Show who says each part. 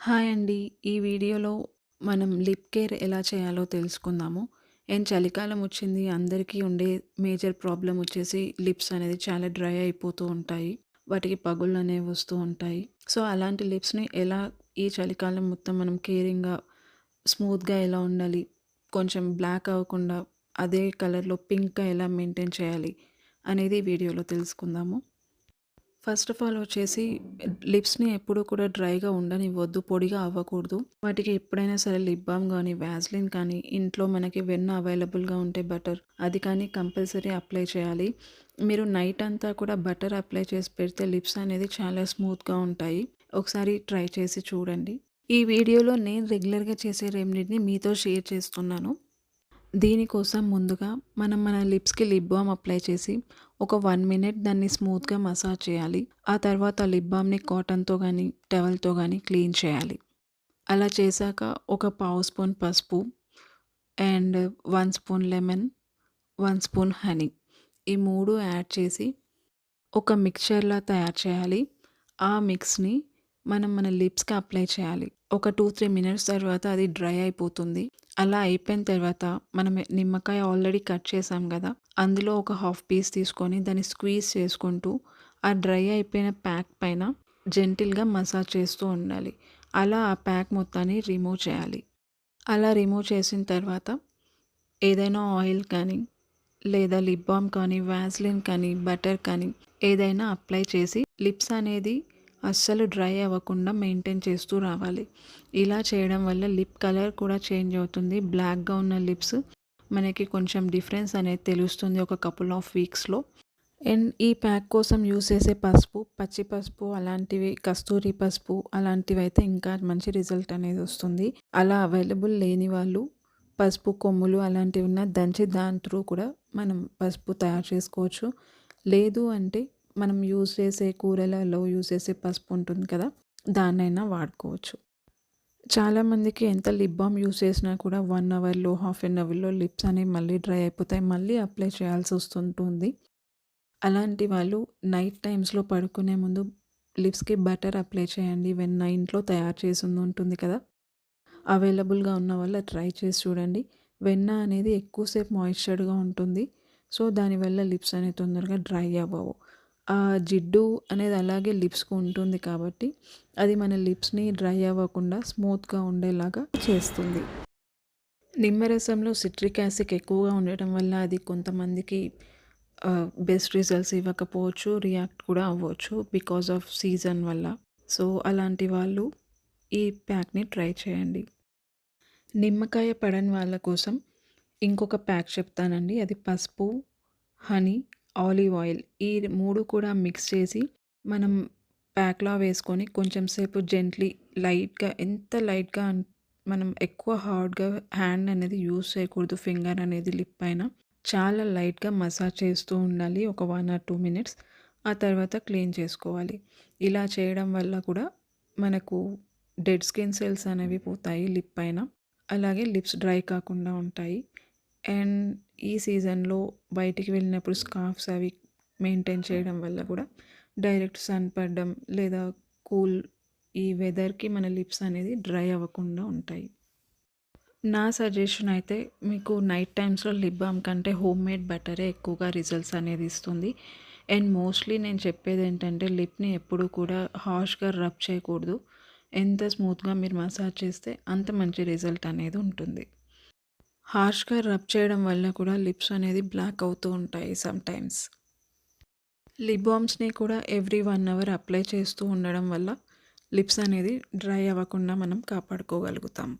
Speaker 1: Hi అండి. ఈ వీడియోలో మనం లిప్ కేర్ ఎలా చేయాలో తెలుసుకుందాము. అండ్ చలికాలం వచ్చింది. అందరికీ ఉండే మేజర్ ప్రాబ్లం వచ్చేసి లిప్స్ అనేది చాలా డ్రై అయిపోతూ ఉంటాయి. వాటికి పగుళ్ళు అనేవి వస్తూ ఉంటాయి. సో, అలాంటి లిప్స్‌ని ఎలా ఈ చలికాలం మొత్తం మనం కేరింగ్‌గా, స్మూత్‌గా ఎలా ఉండాలి, కొంచెం బ్లాక్ అవ్వకుండా అదే కలర్‌లో పింక్‌గా ఎలా మెయింటైన్ చేయాలి అనేది వీడియోలో తెలుసుకుందాము. ఫస్ట్ ఆఫ్ ఆల్ వచ్చేసి లిప్స్‌ని ఎప్పుడూ కూడా డ్రైగా ఉండనివ్వద్దు. పొడిగా అవ్వకూడదు. వాటికి ఎప్పుడైనా సరే లిప్ బామ్ కానీ వ్యాజ్లిన్ కానీ, ఇంట్లో మనకి వెన్న అవైలబుల్‌గా ఉంటే బటర్ అది కానీ కంపల్సరీ అప్లై చేయాలి. మీరు నైట్ అంతా కూడా బటర్ అప్లై చేసి పెడితే లిప్స్ అనేది చాలా స్మూత్‌గా ఉంటాయి. ఒకసారి ట్రై చేసి చూడండి. ఈ వీడియోలో నేను రెగ్యులర్‌గా చేసే రెమెడీని మీతో షేర్ చేస్తున్నాను. దీనికోసం ముందుగా మనం మన లిప్స్‌కి లిప్ బామ్ అప్లై చేసి ఒక వన్ మినిట్ దాన్ని స్మూత్‌గా మసాజ్ చేయాలి. ఆ తర్వాత లిప్ బామ్‌ని కాటన్‌తో కానీ టవల్‌తో కానీ క్లీన్ చేయాలి. అలా చేశాక ఒక పావు స్పూన్ పసుపు and one spoon lemon, one spoon honey ఈ మూడు యాడ్ చేసి ఒక మిక్చర్‌లా తయారు చేయాలి. ఆ మిక్స్‌ని మనం మన లిప్స్‌కి అప్లై చేయాలి. ఒక 2, 3 మినిట్స్ తర్వాత అది డ్రై అయిపోతుంది. అలా అయిపోయిన తర్వాత మనం నిమ్మకాయ ఆల్రెడీ కట్ చేసాం కదా అందులో ఒక హాఫ్ పీస్ తీసుకొని దాన్ని స్క్వీజ్ చేసుకుంటూ ఆ డ్రై అయిపోయిన ప్యాక్ పైన జెంటిల్‌గా మసాజ్ చేస్తూ ఉండాలి. అలా ఆ ప్యాక్ మొత్తాన్ని రిమూవ్ చేయాలి. అలా రిమూవ్ చేసిన తర్వాత ఏదైనా ఆయిల్ కానీ, లేదా లిప్ బామ్ కానీ, వ్యాస్లిన్ కానీ, బటర్ కానీ ఏదైనా అప్లై చేసి లిప్స్ అనేది అస్సలు డ్రై అవ్వకుండా మెయింటైన్ చేస్తూ రావాలి. ఇలా చేయడం వల్ల లిప్ కలర్ కూడా చేంజ్ అవుతుంది. బ్లాక్‌గా ఉన్న లిప్స్ మనకి కొంచెం డిఫరెన్స్ అనేది తెలుస్తుంది ఒక కపుల్ ఆఫ్ వీక్స్‌లో. అండ్ ఈ ప్యాక్ కోసం యూస్ చేసే పసుపు, పచ్చి పసుపు అలాంటివి కస్తూరి పసుపు అలాంటివి అయితే ఇంకా మంచి రిజల్ట్ అనేది వస్తుంది. అలా అవైలబుల్ లేని వాళ్ళు పసుపు కొమ్ములు అలాంటివి ఉన్న దంచి దాని త్రూ కూడా మనం పసుపు తయారు చేసుకోవచ్చు. లేదు అంటే మనం యూజ్ చేసే కూరలలో యూజ్ చేసే పసుపు ఉంటుంది కదా! దాన్నైనా వాడుకోవచ్చు. చాలామందికి ఎంత లిప్ బామ్ యూజ్ చేసినా కూడా వన్ అవర్‌లో, హాఫ్ ఎన్ అవర్‌లో లిప్స్ అనేవి మళ్ళీ డ్రై అయిపోతాయి. మళ్ళీ అప్లై చేయాల్సి వస్తుంటుంది. అలాంటి వాళ్ళు నైట్ టైమ్స్‌లో పడుకునే ముందు లిప్స్‌కి బటర్ అప్లై చేయండి. వెన్న ఇంట్లో తయారు చేసింది ఉంటుంది కదా! అవైలబుల్‌గా ఉన్న వల్ల ట్రై చేసి చూడండి. వెన్న అనేది ఎక్కువసేపు మాయిశ్చర్డ్‌గా ఉంటుంది. సో, దానివల్ల లిప్స్ అనేవి తొందరగా డ్రై అవ్వవు. ఆ జిడ్డు అనేది అలాగే లిప్స్‌కి ఉంటుంది కాబట్టి అది మన లిప్స్‌ని డ్రై అవ్వకుండా స్మూత్‌గా ఉండేలాగా చేస్తుంది. నిమ్మరసంలో సిట్రిక్ యాసిడ్ ఎక్కువగా ఉండటం వల్ల అది కొంతమందికి బెస్ట్ రిజల్ట్స్ ఇవ్వకపోవచ్చు. రియాక్ట్ కూడా అవ్వచ్చు బికాస్ ఆఫ్ సీజన్ వల్ల. సో, అలాంటి వాళ్ళు ఈ ప్యాక్‌ని ట్రై చేయండి. నిమ్మకాయ పడని వాళ్ళ కోసం ఇంకొక ప్యాక్ చెప్తానండి. అది పసుపు, హనీ, ఆలివ్ ఆయిల్ ఈ మూడు కూడా మిక్స్ చేసి మనం ప్యాక్‌లా వేసుకొని కొంచెం సేపు జెంట్లీ లైట్‌గా ఎంత లైట్‌గా మనం ఎక్కువ హార్డ్‌గా హ్యాండ్ అనేది యూజ్ చేయకూడదు. ఫింగర్ అనేది లిప్ పైన చాలా లైట్‌గా మసాజ్ చేస్తూ ఉండాలి. ఒక వన్ ఆర్ టూ మినిట్స్. ఆ తర్వాత క్లీన్ చేసుకోవాలి. ఇలా చేయడం వల్ల కూడా మనకు డెడ్ స్కిన్ సెల్స్ అనేవి పోతాయి లిప్ పైన. అలాగే లిప్స్ డ్రై కాకుండా ఉంటాయి. అండ్ ఈ సీజన్‌లో బయటికి వెళ్ళినప్పుడు స్కార్ఫ్స్ అవి మెయింటైన్ చేయడం వల్ల కూడా డైరెక్ట్ సన్ పడడం లేదా కూల్ ఈ వెదర్‌కి మన లిప్స్ అనేది డ్రై అవ్వకుండా ఉంటాయి. నా సజెషన్ అయితే మీకు నైట్ టైమ్స్‌లో లిప్ బామ్ కంటే హోమ్‌మేడ్ బటరే ఎక్కువగా రిజల్ట్స్ అనేది ఇస్తుంది. అండ్ మోస్ట్‌లీ నేను చెప్పేది ఏంటంటే లిప్‌ని ఎప్పుడూ కూడా హార్ష్‌గా రబ్ చేయకూడదు. ఎంత స్మూత్‌గా మీరు మసాజ్ చేస్తే అంత మంచి రిజల్ట్ అనేది ఉంటుంది. హార్ష్‌గా రబ్ చేయడం వల్ల కూడా లిప్స్ అనేది బ్లాక్ అవుతూ ఉంటాయి సమ్‌టైమ్స్. లిప్ బామ్స్‌ని కూడా ఎవ్రీ వన్ అవర్ అప్లై చేస్తూ ఉండడం వల్ల లిప్స్ అనేది డ్రై అవ్వకుండా మనం కాపాడుకోగలుగుతాం.